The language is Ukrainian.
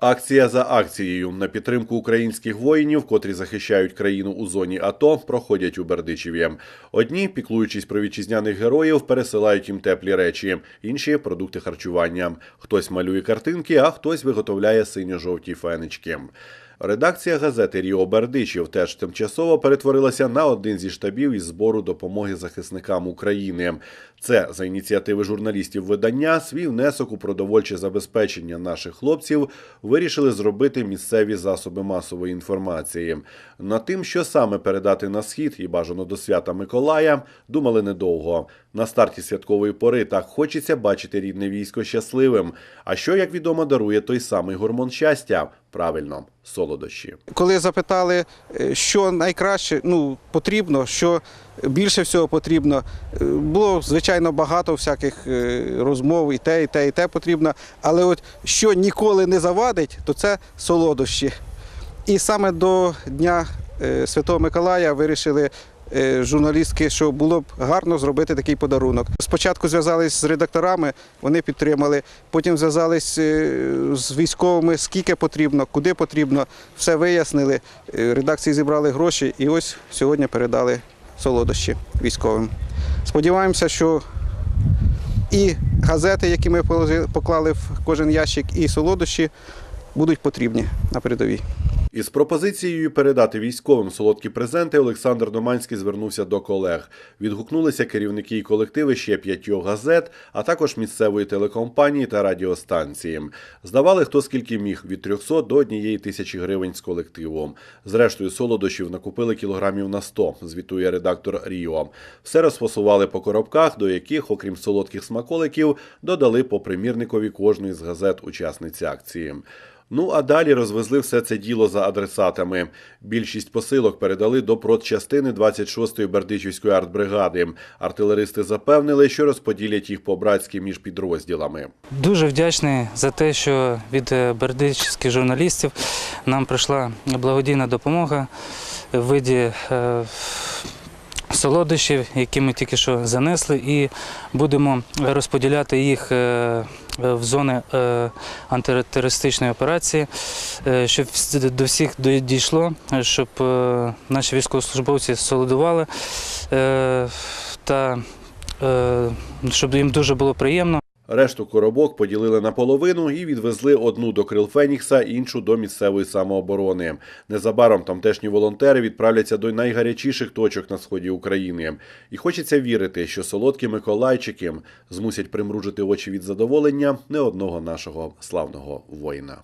Акція за акцією на підтримку українських воїнів, котрі захищають країну у зоні АТО, проходять у Бердичеві. Одні, піклуючись про вітчизняних героїв, пересилають їм теплі речі, інші продукти харчування. Хтось малює картинки, а хтось виготовляє синьо-жовті фенечки. Редакція газети Ріо Бердичів теж тимчасово перетворилася на один зі штабів із збору допомоги захисникам України. Це за ініціативи журналістів видання свій внесок у продовольче забезпечення наших хлопців вирішили зробити місцеві засоби масової інформації. Над тим, що саме передати на схід і бажано до свята Миколая, думали недовго. На старті святкової пори так хочеться бачити рідне військо щасливим. А що, як відомо, дарує той самий гормон щастя? Правильно, солодощі. Коли запитали, е, що найкраще ну, потрібно, що більше всього потрібно, е, було звичайно багато всяких е, розмов, і те, і те, і те потрібно. Але от що ніколи не завадить, то це солодощі. І саме до Дня Святого Миколая вирішили. Е, Журналістки, що було б гарно зробити такий подарунок. Спочатку зв'язались з редакторами, вони підтримали. Потім зв'язались е, з військовими, скільки потрібно, куди потрібно. Все вияснили. Е, Редакції зібрали гроші і ось сьогодні передали солодощі військовим. Сподіваємося, що і газети, які ми поклали в кожен ящик, і солодощі будуть потрібні на передовій. Із пропозицією передати військовим солодкі презенти Олександр Доманський звернувся до колег. Відгукнулися керівники і колективи ще п'ятьох газет, а також місцевої телекомпанії та радіостанції. Здавали хто скільки міг від 300 до однієї тисячі гривень з колективом. Зрештою, солодощів накупили кілограмів на 100, звітує редактор Ріо. Все розфасували по коробках, до яких, окрім солодких смаколиків, додали по примірникові кожної з газет учасниці акції. Ну а далі розвезли все це діло за адресатами. Більшість посилок передали до продчастини 26-ї Бердичівської артбригади. Артилеристи запевнили, що розподілять їх по-братськи між підрозділами. Дуже вдячний за те, що від е, бердичівських журналістів нам прийшла благодійна допомога в виді е, солодощів, які ми тільки що занесли, і будемо розподіляти їх е, в зони е, антитерористичної операції, е, щоб до всіх дійшло, щоб наші військовослужбовці солодували та щоб їм дуже було приємно. Решту коробок поділили на половину і відвезли одну до Крил Фенікса, іншу до місцевої самооборони. Незабаром тамтешні волонтери відправляться до найгарячіших точок на сході України. І хочеться вірити, що солодкі Миколайчики змусять примружити очі від задоволення не одного нашого славного воїна.